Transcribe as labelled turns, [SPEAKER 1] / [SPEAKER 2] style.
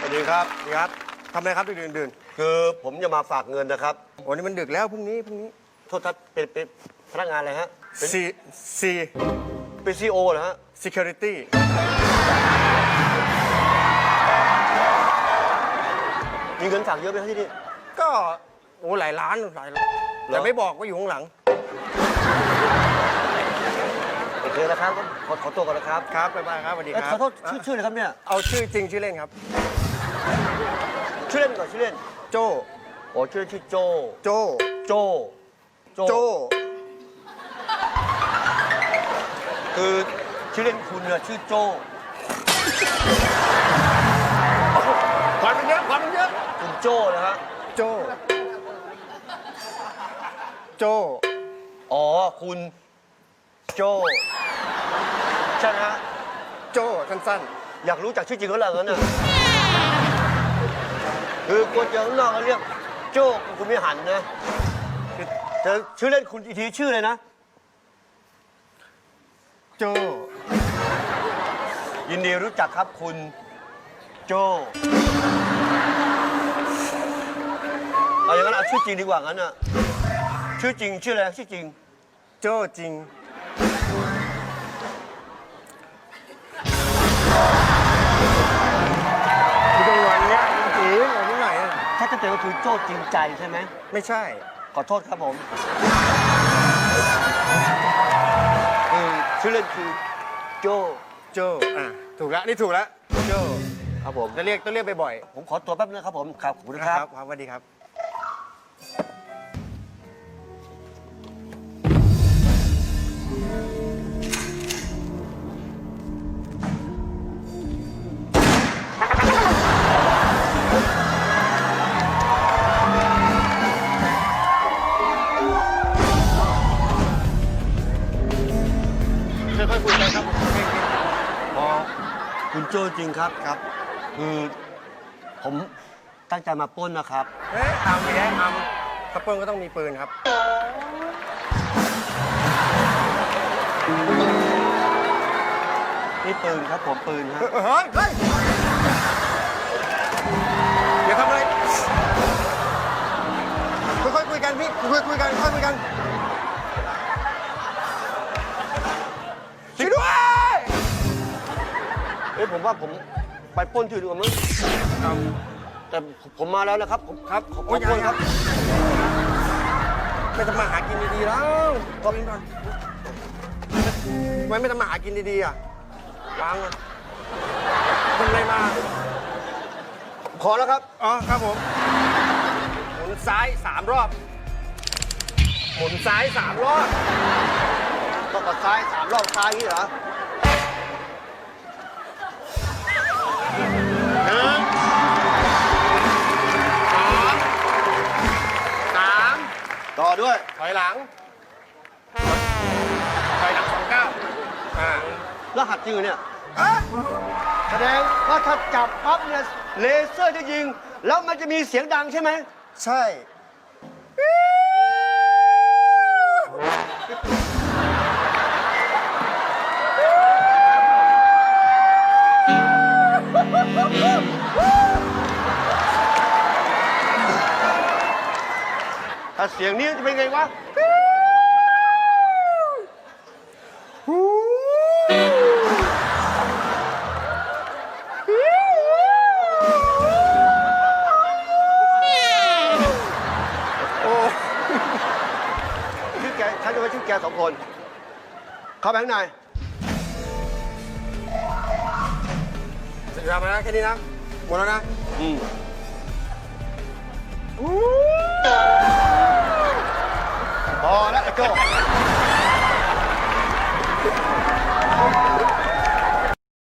[SPEAKER 1] สวัสดีครับ
[SPEAKER 2] สวัสดีครับทำอะไรครับดื่นดื่น
[SPEAKER 1] คือผมจะมาฝากเงินนะครับ
[SPEAKER 2] ๆโอ้นี่มันดึกแล้วพรุ่งนี้พรุ่งนี้
[SPEAKER 1] โทษทัศน์เป็นเป็นพนักงานอะไรฮะเป็น
[SPEAKER 2] C C
[SPEAKER 1] เป็นซีโอเหรอฮะ
[SPEAKER 2] security
[SPEAKER 1] มีเงินฝากเยอะไหมครับที่นี่
[SPEAKER 2] ก็โอ้หลายล้านหลายล้านแต่ไม่บอกว่าอยู่ข้างหลัง
[SPEAKER 1] โอเคนะครับขอขอตัวก่อนนะครับ
[SPEAKER 2] ครับบ๊ายบายครับสวัสดี
[SPEAKER 1] เอ้ย
[SPEAKER 2] ครั
[SPEAKER 1] ข
[SPEAKER 2] บ
[SPEAKER 1] อโทษชื่อชื่ออะไรครับเนี่ย
[SPEAKER 2] เอาชื่อจริงชื่อเล่นครับ
[SPEAKER 1] ชื่อเล่นก่อนชื่อเล่น
[SPEAKER 2] โจ
[SPEAKER 1] โอ้ชื่อเล่นชื่อโจ
[SPEAKER 2] โจ
[SPEAKER 1] โจ
[SPEAKER 2] โจ
[SPEAKER 1] คือชื่อเล่นคุณเนี่ยชื่อโจ
[SPEAKER 2] ควันมันเยอะควันมันเยอะ
[SPEAKER 1] คุณโจนะฮะ
[SPEAKER 2] โจ โจ
[SPEAKER 1] อ๋อ คุณ โจใช่ไหมฮะ
[SPEAKER 2] โจสั้น
[SPEAKER 1] อยากรู้จักชื่อจริงเขาเหรองั้นน่ะ คือคนเจอข้างนอกเขาเรียกโจ้คุณไม่หันนะแต่ชื่อเล่นคุณอีกทีชื่อเลยนะ
[SPEAKER 2] ๆโจ
[SPEAKER 1] ยินดีรู้จักครับคุณโจเอาอย่างนั้นเอาชื่อจริงดีกว่างั้นน่ะชื่อจริงชื่ออะไรชื่อจริง
[SPEAKER 2] โจจริง
[SPEAKER 1] ถ้าจะเจอก็คือโจ้จริงใจใช่ไหม
[SPEAKER 2] ไม่ใช่
[SPEAKER 1] ขอโทษครับผม คือชื่อเล่นคือโจ้
[SPEAKER 2] โจอะถูกแล้วนี่ถูกแล้วโจ
[SPEAKER 1] ครับผม
[SPEAKER 2] จะเรียกต้องเรียกบ่อย
[SPEAKER 1] ผมขอตัวแป๊บนึงครับผมครับขอบคุณ
[SPEAKER 2] ๆ
[SPEAKER 1] นะครับ
[SPEAKER 2] ครับสวัสดีครับ
[SPEAKER 1] โจ้จริงครับครับ คือผมตั้งใจมาปล้นนะครับ
[SPEAKER 2] เฮ้ยทำไม่ได้ทำคัพเปิลก็ต้องมีปืนครับ
[SPEAKER 1] นี่ปืนครับผมปืนครับ
[SPEAKER 2] เฮ้ยเฮ้ยอย่าทำอะไรค่อยๆคุยกันพี่ค่อยๆคุยกันค่อยๆคุยกัน
[SPEAKER 1] เอ้ยผมว่าผมไปปล้นที่อื่นดีกว่ามั้งแต่ผมมาแล้วนะครับผม
[SPEAKER 2] ครับ
[SPEAKER 1] ขอบ
[SPEAKER 2] โอ้ย
[SPEAKER 1] คุณครับ
[SPEAKER 2] ไม่ทำมาหากินดีๆแล้วก็เป็นก่อนทำไมไม่ทำมาหากินดีๆอะวางอะทำอะไรมา
[SPEAKER 1] ขอแล้วครับ
[SPEAKER 2] อ๋อ ครับผมหมุนซ้ายสามรอบ หมุนซ้ายสามรอบ
[SPEAKER 1] ต้องกดซ้ายสามรอบซ้ายอย่างนี้เหรอ ด้วย
[SPEAKER 2] ถอยหลัง ถอยหลังสองเก้าอ่าร
[SPEAKER 1] หัสจริงเหรอเนี่ย
[SPEAKER 2] อะ
[SPEAKER 1] แสดงว่าถ้าจับปั๊บเนี่ยเลเซอร์จะยิง แล้วมันจะมีเสียงดังใช่ไหม
[SPEAKER 2] ใช่
[SPEAKER 1] ถ้าเสียงนี้จะเป็นไงวะ
[SPEAKER 2] โอ้
[SPEAKER 1] ชื่อแกฉันจะไว้ชื่อแกสองคน เข้าไปข้างใน
[SPEAKER 2] จะทำอะไรนะแค่นี้นะ หมดแล้วนะ
[SPEAKER 1] อืม go.